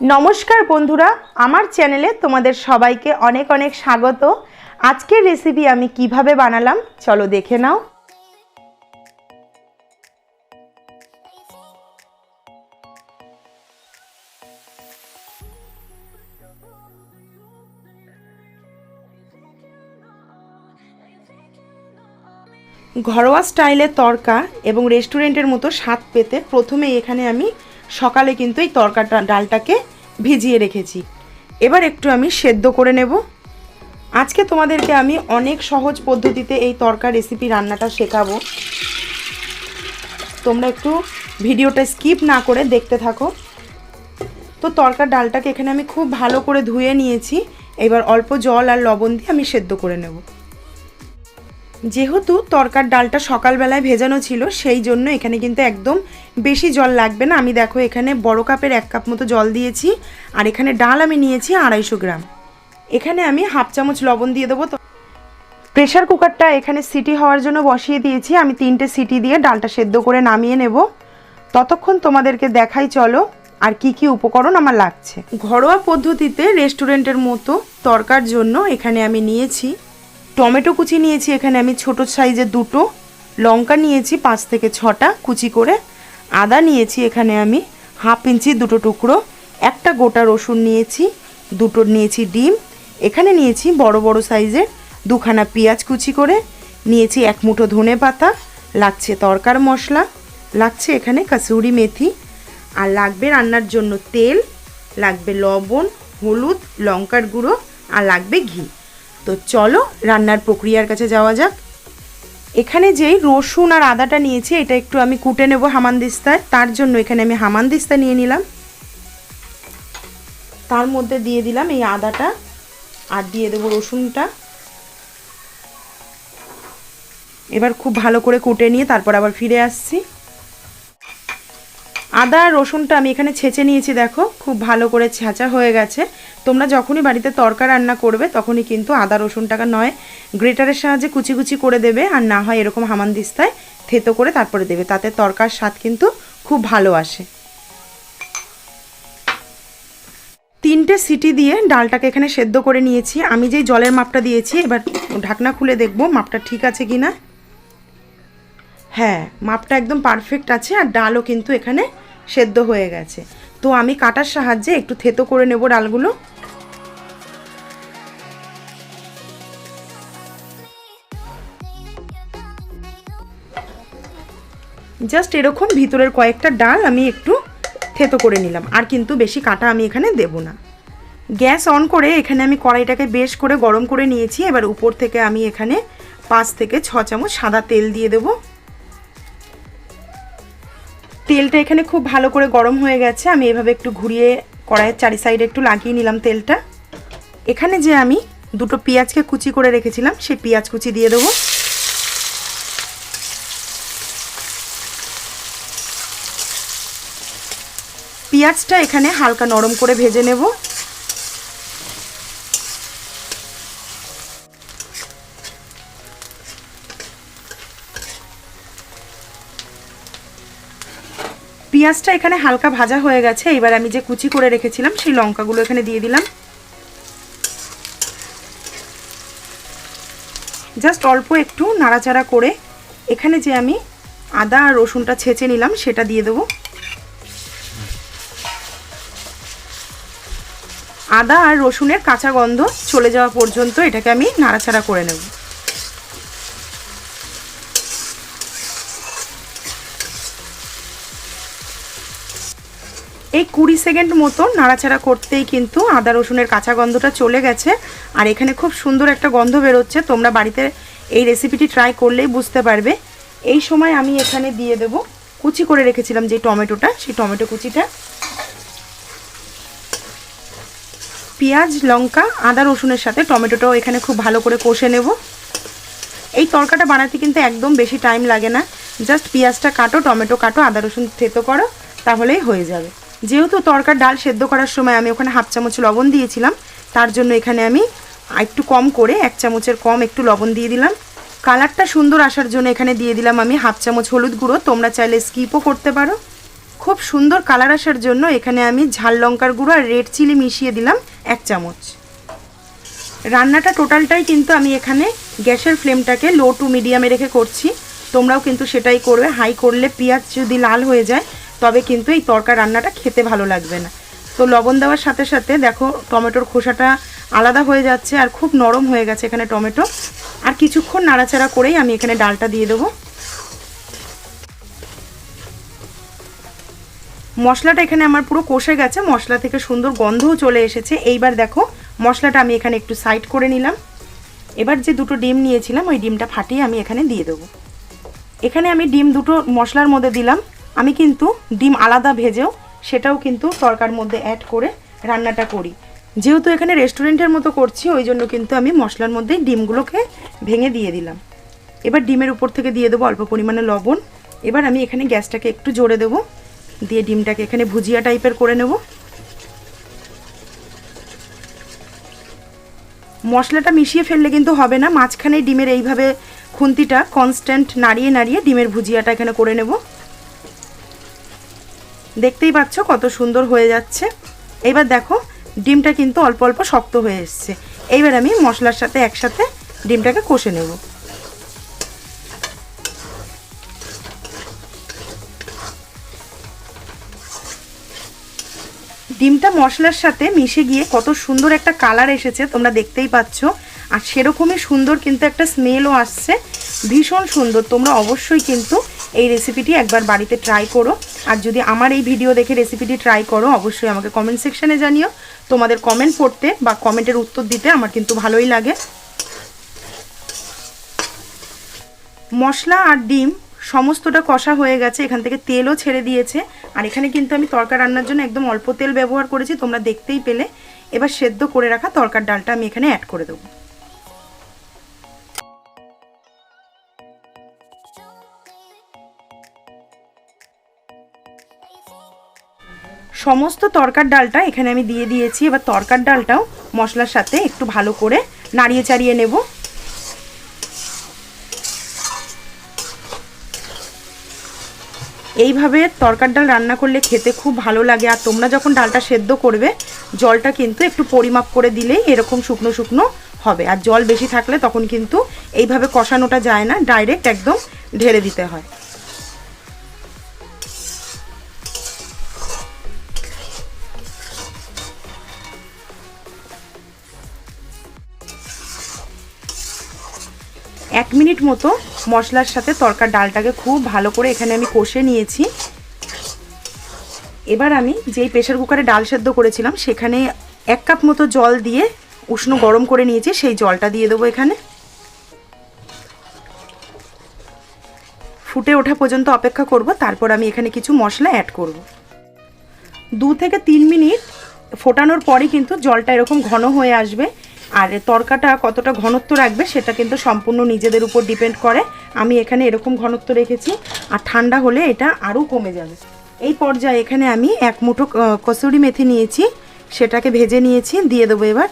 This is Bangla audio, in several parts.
নমস্কার বন্ধুরা, আমার চ্যানেলে তোমাদের সবাইকে অনেক অনেক স্বাগত। আজকের রেসিপি আমি কীভাবে বানালাম, চলো দেখে নাও। ঘরোয়া স্টাইলের তরকা এবং রেস্টুরেন্টের মতো স্বাদ পেতে প্রথমে এখানে আমি সকালে কিন্তু এই তরকাটা, ডালটাকে ভিজিয়ে রেখেছি। এবার একটু আমি সেদ্ধ করে নেব। আজকে তোমাদেরকে আমি অনেক সহজ পদ্ধতিতে এই তরকা রেসিপি রান্নাটা শেখাবো। তোমরা একটু ভিডিওটা স্কিপ না করে দেখতে থাকো। তো তরকার ডালটাকে এখানে আমি খুব ভালো করে ধুয়ে নিয়েছি। এবার অল্প জল আর লবণ দিয়ে আমি সেদ্ধ করে নেব। যেহেতু তরকার ডালটা সকালবেলায় ভেজানো ছিল, সেই জন্য এখানে কিন্তু একদম বেশি জল লাগবে না। আমি দেখো এখানে বড় কাপের এক কাপ মতো জল দিয়েছি, আর এখানে ডাল আমি নিয়েছি আড়াইশো গ্রাম। এখানে আমি হাফ চামচ লবণ দিয়ে দেবো। তো প্রেশার কুকারটা এখানে সিটি হওয়ার জন্য বসিয়ে দিয়েছি। আমি তিনটে সিটি দিয়ে ডালটা সেদ্ধ করে নামিয়ে নেব। ততক্ষণ তোমাদেরকে দেখাই চলো, আর কি কি উপকরণ আমার লাগছে। ঘরোয়া পদ্ধতিতে রেস্টুরেন্টের মতো তরকার জন্য এখানে আমি নিয়েছি টমেটো কুচি নিয়েছি এখানে, আমি ছোট সাইজের দুটো। লঙ্কা নিয়েছি পাঁচ থেকে ছটা কুচি করে। আদা নিয়েছি এখানে আমি হাফ ইঞ্চি দুটো টুকরো। একটা গোটা রসুন নিয়েছি, দুটো নিয়েছি ডিম। এখানে নিয়েছি বড় বড় সাইজের দুখানা পেঁয়াজ কুচি করে। নিয়েছি এক মুঠো ধনে পাতা, লাগছে তরকার মশলা, লাগছে এখানে কাসুরি মেথি। আর লাগবে রান্নার জন্য তেল, লাগবে লবণ, হলুদ, লঙ্কার গুঁড়ো, আর লাগবে ঘি। তো চলো রান্নার প্রক্রিয়ার কাছে যাওয়া যাক। এখানে যেই রসুন আর আদাটা নিয়েছি, এটা একটু আমি কুটে নেব হামানদিস্তায়। তার জন্য এখানে আমি হামানদিস্তা নিয়ে নিলাম। তার মধ্যে দিয়ে দিলাম এই আদাটা আর দিয়ে দেবো রসুনটা। এবার খুব ভালো করে কুটে নিয়ে তারপর আবার ফিরে আসছি। আদা আর রসুনটা আমি এখানে ছেঁচে নিয়েছি, দেখো। খুব ভালো করে ছেঁচা হয়ে গেছে। তোমরা যখনই বাড়িতে তরকা রান্না করবে, তখনই কিন্তু আদা, রসুনটাকে নয়, গ্রেটারের সাহায্যে কুচি কুচি করে দেবে, আর না হয় এরকম হামানদিস্তায় থেতো করে তারপরে দেবে। তাতে তরকার স্বাদ কিন্তু খুব ভালো আসে। তিনটে সিটি দিয়ে ডালটাকে এখানে সেদ্ধ করে নিয়েছি। আমি যেই জলের মাপটা দিয়েছি, এবার ঢাকনা খুলে দেখব মাপটা ঠিক আছে কি না হ্যাঁ মাপটা একদম পারফেক্ট আছে, আর ডালও কিন্তু এখানে সেদ্ধ হয়ে গেছে। তো আমি কাটার সাহায্যে একটু থেতো করে নেব ডালগুলো। জাস্ট এরকম ভিতরের কয়েকটা ডাল আমি একটু থেতো করে নিলাম। আর কিন্তু বেশি কাটা আমি এখানে দেব না। গ্যাস অন করে এখানে আমি কড়াইটাকে বেশ করে গরম করে নিয়েছি। এবার উপর থেকে আমি এখানে পাঁচ থেকে ছ চামচ সাদা তেল দিয়ে দেবো। তেলটা এখানে খুব ভালো করে গরম হয়ে গেছে। আমি এভাবে একটু ঘুরিয়ে কড়াইয়ের চারি সাইডে একটু লাগিয়ে নিলাম তেলটা। এখানে যে আমি দুটো পেঁয়াজকে কুচি করে রেখেছিলাম, সেই পেঁয়াজ কুচি দিয়ে দেবো। পেঁয়াজটা এখানে হালকা নরম করে ভেজে নেব। পেঁয়াজটা এখানে হালকা ভাজা হয়ে গেছে। এবার আমি যে কুচি করে রেখেছিলাম, সেই লঙ্কাগুলো এখানে দিয়ে দিলাম। জাস্ট অল্প একটু নাড়াচাড়া করে এখানে যে আমি আদা আর রসুনটা ছেঁচে নিলাম, সেটা দিয়ে দেবো। আদা আর রসুনের কাঁচা গন্ধ চলে যাওয়া পর্যন্ত এটাকে আমি নাড়াচাড়া করে নেব। এই কুড়ি সেকেন্ড মতো নাড়াচাড়া করতেই কিন্তু আদা রসুনের কাঁচা গন্ধটা চলে গেছে। আর এখানে খুব সুন্দর একটা গন্ধ বেরোচ্ছে। তোমরা বাড়িতে এই রেসিপিটি ট্রাই করলেই বুঝতে পারবে। এই সময় আমি এখানে দিয়ে দেব কুচি করে রেখেছিলাম যে টমেটোটা, সেই টমেটো কুচিটা। পেঁয়াজ, লঙ্কা, আদা রসুনের সাথে টমেটোটাও এখানে খুব ভালো করে কষে নেব। এই তরকাটা বানাতে কিন্তু একদম বেশি টাইম লাগে না। জাস্ট পেঁয়াজটা কাটো, টমেটো কাটো, আদা রসুন থেতো করো, তাহলেই হয়ে যাবে। যেহেতু তরকার ডাল সেদ্ধ করার সময় আমি ওখানে হাফ চামচ লবণ দিয়েছিলাম, তার জন্য এখানে আমি একটু কম করে, এক চামচের কম একটু লবণ দিয়ে দিলাম। কালারটা সুন্দর আসার জন্য এখানে দিয়ে দিলাম আমি হাফ চামচ হলুদ গুঁড়ো, তোমরা চাইলে স্কিপও করতে পারো। খুব সুন্দর কালার আসার জন্য এখানে আমি ঝাল লঙ্কার গুঁড়ো আর রেড চিলি মিশিয়ে দিলাম এক চামচ। রান্নাটা টোটালটাই কিন্তু আমি এখানে গ্যাসের ফ্লেমটাকে লো টু মিডিয়ামে রেখে করছি। তোমরাও কিন্তু সেটাই করবে। হাই করলে পেঁয়াজ যদি লাল হয়ে যায় তবে কিন্তু এই তরকা রান্নাটা খেতে ভালো লাগবে না। তো লবণ দেওয়ার সাথে সাথে দেখো টমেটোর খোসাটা আলাদা হয়ে যাচ্ছে আর খুব নরম হয়ে গেছে এখানে টমেটো। আর কিছুক্ষণ নাড়াচাড়া করেই আমি এখানে ডালটা দিয়ে দেবো। মশলাটা এখানে আমার পুরো কষে গেছে, মশলা থেকে সুন্দর গন্ধও চলে এসেছে। এইবার দেখো মশলাটা আমি এখানে একটু সাইড করে নিলাম। এবার যে দুটো ডিম নিয়েছিলাম, ওই ডিমটা ফাটিয়ে আমি এখানে দিয়ে দেবো। এখানে আমি ডিম দুটো মশলার মধ্যে দিলাম। আমি কিন্তু ডিম আলাদা ভেজেও সেটাও কিন্তু তরকার মধ্যে অ্যাড করে রান্নাটা করি। যেহেতু এখানে রেস্টুরেন্টের মতো করছি, ওই জন্য কিন্তু আমি মশলার মধ্যে ডিমগুলোকে ভেঙে দিয়ে দিলাম। এবার ডিমের উপর থেকে দিয়ে দেবো অল্প পরিমাণে লবণ। এবার আমি এখানে গ্যাসটাকে একটু জোরে দেবো, দিয়ে ডিমটাকে এখানে ভুজিয়া টাইপের করে নেব। মশলাটা মিশিয়ে ফেললে কিন্তু হবে না, মাঝখানে ডিমের এইভাবে খুন্তিটা কনস্ট্যান্ট নাড়িয়ে নাড়িয়ে ডিমের ভুজিয়াটা এখানে করে নেব। দেখতেই পাচ্ছ কত সুন্দর হয়ে যাচ্ছে। এবার দেখো, ডিমটা কিন্তু অল্প অল্প শক্ত হয়ে এসছে। এইবার আমি মশলার সাথে একসাথে ডিমটাকে কষে নেব। ডিমটা মশলার সাথে মিশে গিয়ে কত সুন্দর একটা কালার এসেছে, তোমরা দেখতেই পাচ্ছ। আর সেরকমই সুন্দর কিন্তু একটা স্মেলও আসছে। ভীষণ সুন্দর, তোমরা অবশ্যই কিন্তু এই রেসিপিটি একবার বাড়িতে ট্রাই করো। আর যদি আমার এই ভিডিও দেখে রেসিপিটি ট্রাই করো, অবশ্যই আমাকে কমেন্ট সেকশানে জানিও। তোমাদের কমেন্ট পড়তে বা কমেন্টের উত্তর দিতে আমার কিন্তু ভালোই লাগে। মশলা আর ডিম সমস্তটা কষা হয়ে গেছে, এখান থেকে তেলও ছেড়ে দিয়েছে। আর এখানে কিন্তু আমি তরকা রান্নার জন্য একদম অল্প তেল ব্যবহার করেছি, তোমরা দেখতেই পেলে। এবার সেদ্ধ করে রাখা তরকার ডালটা আমি এখানে অ্যাড করে দেবো। সমস্ত তরকার ডালটা এখানে আমি দিয়ে দিয়েছি। এবার তরকার ডালটাও মশলার সাথে একটু ভালো করে নাড়িয়ে চাড়িয়ে নেব। এইভাবে তরকার ডাল রান্না করলে খেতে খুব ভালো লাগে। আর তোমরা যখন ডালটা সেদ্ধ করবে, জলটা কিন্তু একটু পরিমাপ করে দিলেই এরকম শুকনো শুকনো হবে। আর জল বেশি থাকলে তখন কিন্তু এইভাবে কষানোটা যায় না, ডাইরেক্ট একদম ঢেলে দিতে হয়। এক মিনিট মতো মশলার সাথে তরকার ডালটাকে খুব ভালো করে এখানে আমি কষে নিয়েছি। এবার আমি যেই প্রেশার কুকারে ডাল সেদ্ধ করেছিলাম, সেখানে এক কাপ মতো জল দিয়ে উষ্ণ গরম করে নিয়েছি, সেই জলটা দিয়ে দেবো এখানে। ফুটে ওঠা পর্যন্ত অপেক্ষা করব, তারপর আমি এখানে কিছু মশলা অ্যাড করব। দু থেকে তিন মিনিট ফোটানোর পরই কিন্তু জলটা এরকম ঘন হয়ে আসবে। আর তরকাটা কতটা ঘনত্ব রাখবে সেটা কিন্তু সম্পূর্ণ নিজেদের উপর ডিপেন্ড করে। আমি এখানে এরকম ঘনত্ব রেখেছি, আর ঠান্ডা হলে এটা আরও কমে যাবে। এই পর্যায়ে এখানে আমি এক মুঠো কসুরি মেথি নিয়েছি, সেটাকে ভেজে নিয়েছি, দিয়ে দেবো এবার।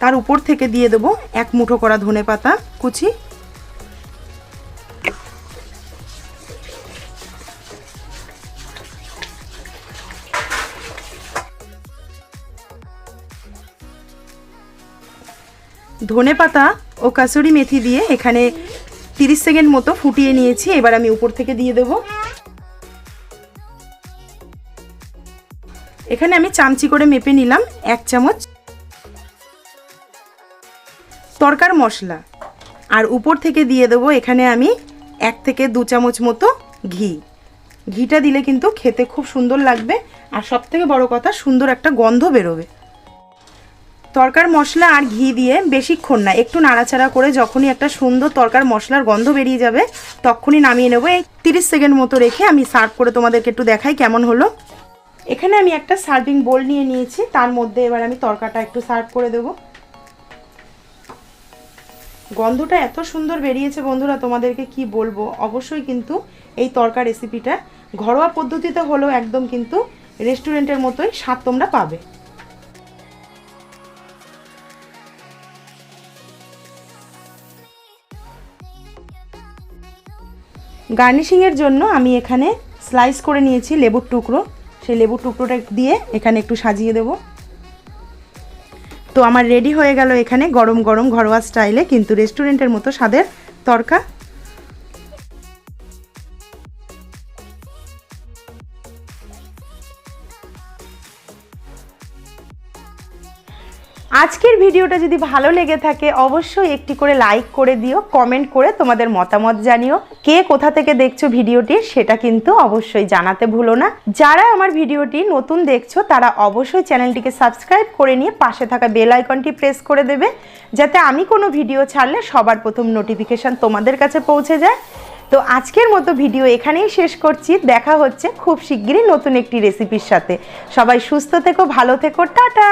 তার উপর থেকে দিয়ে দেবো এক মুঠো করা ধনে পাতা কুচি ধনে পাতা ও কাসুরি মেথি দিয়ে এখানে তিরিশ সেকেন্ড মতো ফুটিয়ে নিয়েছি। এবার আমি উপর থেকে দিয়ে দেব। এখানে আমি চামচি করে মেপে নিলাম, এক চামচ তরকার মশলা। আর উপর থেকে দিয়ে দেবো এখানে আমি এক থেকে দু চামচ মতো ঘি। ঘিটা দিলে কিন্তু খেতে খুব সুন্দর লাগবে, আর সব থেকে বড় কথা সুন্দর একটা গন্ধ বেরোবে। তরকার মশলা আর ঘি দিয়ে বেশিক্ষণ না, একটু নাড়াচাড়া করে যখনই একটা সুন্দর তরকার মশলার গন্ধ বেরিয়ে যাবে, তখনই নামিয়ে নেব। এই তিরিশ সেকেন্ড মতো রেখে আমি সার্ভ করে তোমাদেরকে একটু দেখাই কেমন হলো। এখানে আমি একটা সার্ভিং বোল নিয়ে নিয়েছি, তার মধ্যে এবার আমি তরকাটা একটু সার্ভ করে দেবো। গন্ধটা এত সুন্দর বেরিয়েছে বন্ধুরা, তোমাদেরকে কি বলব? অবশ্যই কিন্তু এই তরকা রেসিপিটা ঘরোয়া পদ্ধতিতে হলেও একদম কিন্তু রেস্টুরেন্টের মতোই স্বাদ তোমরা পাবে। গার্নিশিংয়ের জন্য আমি এখানে স্লাইস করে নিয়েছি লেবুর টুকরো। সেই লেবুর টুকরোটা দিয়ে এখানে একটু সাজিয়ে দেব। তো আমার রেডি হয়ে গেল এখানে গরম গরম ঘরোয়া স্টাইলে, কিন্তু রেস্টুরেন্টের মতো স্বাদের তরকা আজকের ভিডিওটা যদি ভালো লেগে থাকে, অবশ্যই একটি করে লাইক করে দিও কমেন্ট করে তোমাদের মতামত জানিও। কে কোথা থেকে দেখছ ভিডিওটি সেটা কিন্তু অবশ্যই জানাতে ভুলো না। যারা আমার ভিডিওটি নতুন দেখছ, তারা অবশ্যই চ্যানেলটিকে সাবস্ক্রাইব করে নিয়ে পাশে থাকা বেল আইকনটি প্রেস করে দেবে, যাতে আমি কোনো ভিডিও ছাড়লে সবার প্রথম নোটিফিকেশান তোমাদের কাছে পৌঁছে যায়। তো আজকের মতো ভিডিও এখানেই শেষ করছি। দেখা হচ্ছে খুব শিগগিরই নতুন একটি রেসিপির সাথে। সবাই সুস্থ থেকো, ভালো থেকো, টাটা!